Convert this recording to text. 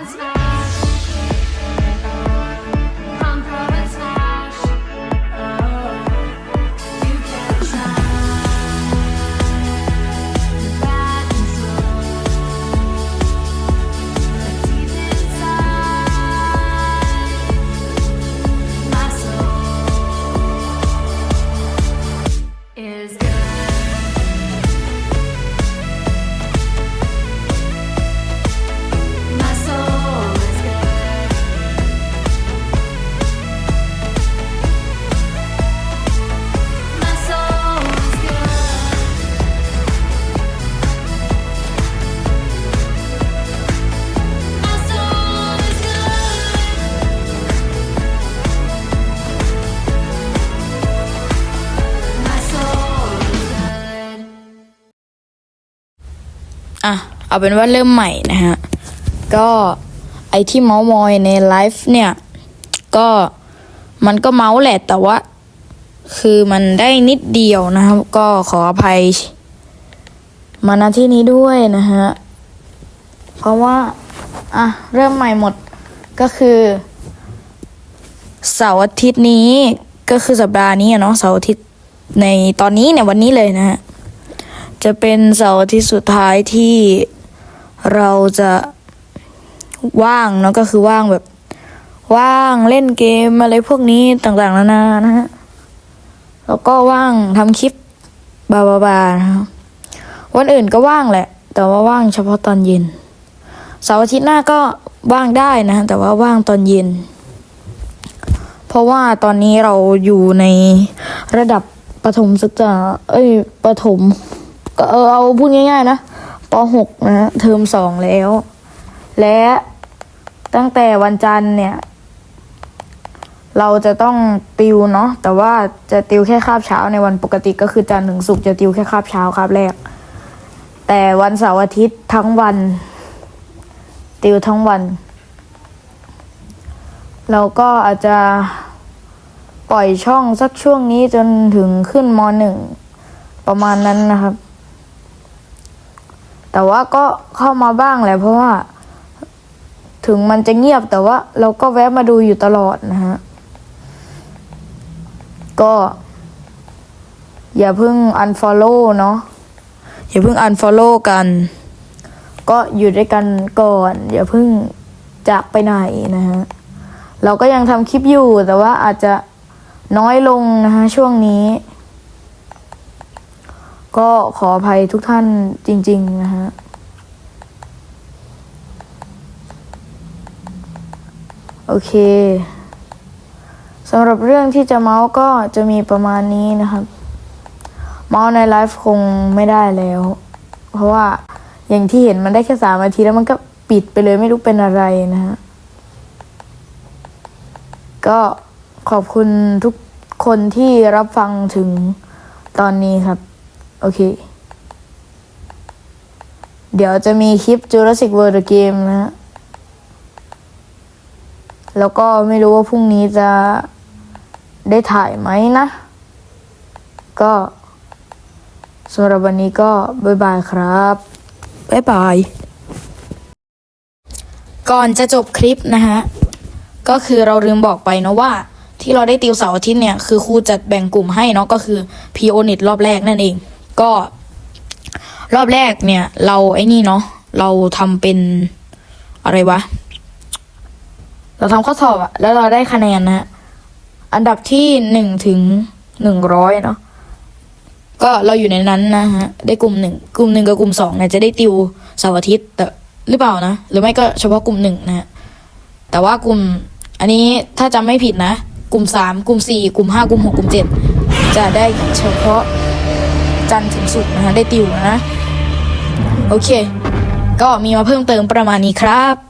was I. อะ เอาเป็นว่าเริ่มใหม่นะฮะ ก็ไอที่เมาส์มอยในไลฟ์เนี่ย ก็มันก็เมาส์แหละแต่ว่า คือมันได้นิดเดียวนะครับ ก็ขออภัย มาณที่นี้ด้วยนะฮะ เพราะว่า อะ เริ่มใหม่หมดก็คือเสาร์อาทิตย์นี้ก็คือสัปดาห์นี้เนาะเสาร์อาทิตย์ในตอนนี้เนี่ยวันนี้เลยนะฮะ จะเป็นเสาร์อาทิตย์สุดท้ายที่เราจะว่างเนาะก็คือว่างแบบ ว่างเล่นเกมอะไรพวกนี้ต่างๆนานานะฮะแล้วก็ว่างทำคลิปบาบาบานะครับวันอื่นก็ว่างแหละ แต่ว่าว่างเฉพาะตอนเย็นเสาร์อาทิตย์หน้าก็ว่างได้นะ แต่ว่าว่างตอนเย็น เพราะว่าตอนนี้เราอยู่ในระดับประถมศึกษา เอ้ยประถม ก็เออเอาพูดง่ายๆนะป .6 นะฮะเทอมสองแล้ว และตั้งแต่วันจันทร์เนี่ย เราจะต้องติวเนาะแต่ว่าจะติวแค่คาบเช้าในวันปกติก็คือจันทร์ถึงศุกร์จะติวแค่คาบเช้าคาบแรก แต่วันเสาร์อาทิตย์ทั้งวัน ติวทั้งวัน เราก็อาจจะปล่อยช่องสักช่วงนี้จนถึงขึ้นมหนึ่งประมาณนั้นนะครับ แต่ว่าก็เข้ามาบ้างแหละเพราะว่า ถึงมันจะเงียบแต่ว่า เราก็แวะมาดูอยู่ตลอดนะฮะ ก็ อย่าเพิ่ง unfollow เนาะอย่าเพิ่ง unfollow กัน ก็อยู่ด้วยกันก่อน อย่าเพิ่งจากไปไหนนะฮะ เราก็ยังทำคลิปอยู่แต่ว่าอาจจะน้อยลงนะคะช่วงนี้ ก็ขออภัยทุกท่านจริง ๆ นะฮะโอเคสำหรับเรื่องที่จะเมาส์ก็จะมีประมาณนี้นะครับ เมาส์ในไลฟ์คงไม่ได้แล้ว เพราะว่าอย่างที่เห็นมันได้แค่สามนาทีแล้วมันก็ปิดไปเลยไม่รู้เป็นอะไรนะฮะก็ขอบคุณทุกคนที่รับฟังถึงตอนนี้ครับ โอเค เดี๋ยวจะมีคลิป Jurassic World The Game นะฮะแล้วก็ไม่รู้ว่าพรุ่งนี้จะได้ถ่ายไหมนะ ก็สำหรับวันนี้ก็บ๊ายบายครับบ๊ายบาย ก่อนจะจบคลิปนะฮะ ก็คือเราลืมบอกไปเนาะว่า ที่เราได้ติวเสาร์อาทิตย์เนี่ย คือครูจัดแบ่งกลุ่มให้เนาะก็คือ p o n i t รอบแรกนั่นเอง ก็รอบแรกเนี่ย เราไอ้นี่เนาะเราทำเป็นอะไรวะ เราทำข้อสอบอะแล้วเราได้คะแนนนะอันดับที่หนึ่งถึงหนึ่งร้อยเนาะก็เราอยู่ในนั้นนะฮะ ได้กลุ่มหนึ่งกลุ่มหนึ่งกับกลุ่มสองเนี่ยจะได้ติวเสาร์อาทิตย์แต่หรือเปล่านะ หรือไม่ก็เฉพาะกลุ่มหนึ่งนะฮะแต่ว่ากลุ่ม อันนี้ถ้าจำไม่ผิดนะ กลุ่มสามกลุ่มสี่กลุ่มห้ากลุ่มหกกลุ่มเจ็ดจะได้เฉพาะ จันทร์ถึงศุกร์นะฮะได้ติวนะ โอเค ก็มีมาเพิ่มเติมประมาณนี้ครับ